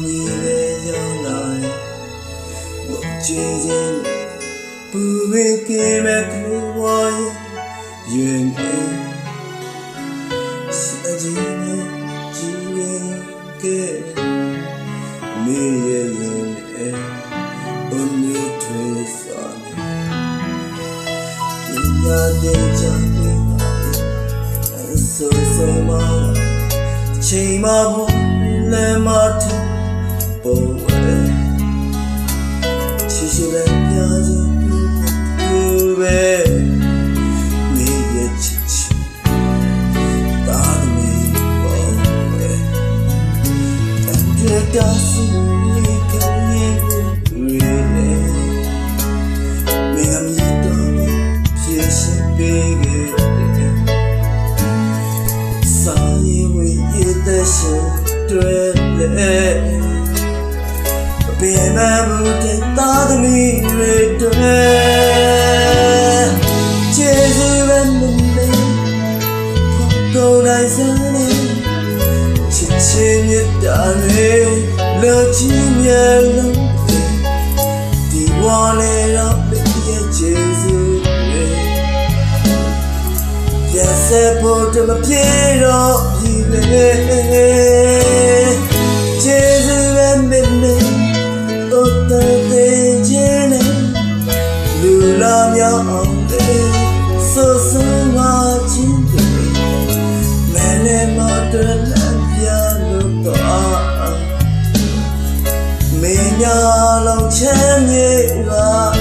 မြေရဲ့ရောက်လာရင်ဝတ်ကြည်ရင်ဘူဝေကေမဲ့သူဝါရင်ရင်ကေစအကြီးနဲ့ကြီးရင်ကေမြေရဲ့ရင်အဲအမေထွေးစာနေဒီရတဲ့ချမ်းပြေအဆူဆုံးမချိန်မှာဘုံလမ်းမှာ ပေါ်ဝဲရှိရှိပဲပြားစုသူပဲနေရဲ့ချစ်ချစ်တာသမီးပေါ်ပဲတန်ကြတာစီကလေးကိုရေနေမင်းအမြတ်တော်ဖြစ်ရှိပေးခဲ့တယ်စာရေးဝေးရတဲ့ရှင်တွေ့လေ ပင်မမှုတဲ့သားသမီးတွေတွေ့ကျေးဇူးပဲမလေးကိုယ်နိုင်စမ်းနေချစ်ချင်းမြတ်တာတွေလောချီမြဲလုံးဒီဝါလေတော့ရဲ့ကျေးဇူးတွေပြန်ဆက်ဖို့တမပြေတော့ဒီလေ ညာလုံးချမ်းမြေပါ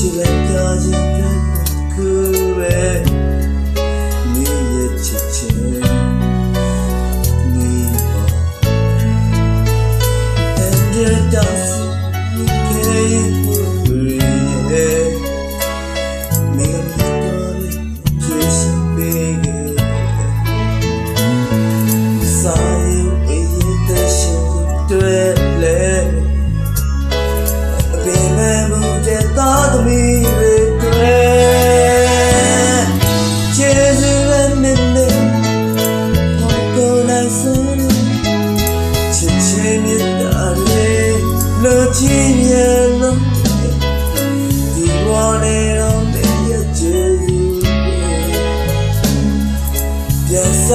ချစ်ရှိလက်ပြခြင်းတွေကူပဲနေရဲ့ချစ်ချင်းနေပါ And your dust came through Make me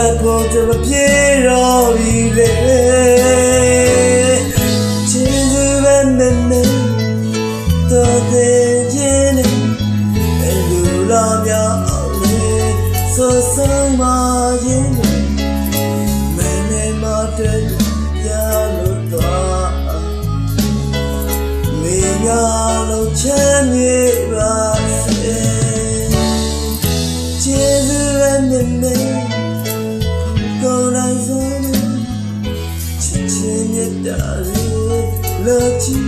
က်ဖို့တမပြေတော့ပြီလေကျေးဇူးပဲနဲ့နဲ့တော်တဲ့ခြင်းနဲ့အလူလာမြောက်လေဆိုဆုံးမခြင်းနဲ့မင်းနဲ့မတည်းရလို့တော့မင်းရလို့ချမ်းမြေပါ ချင်းမြတ်တာလေး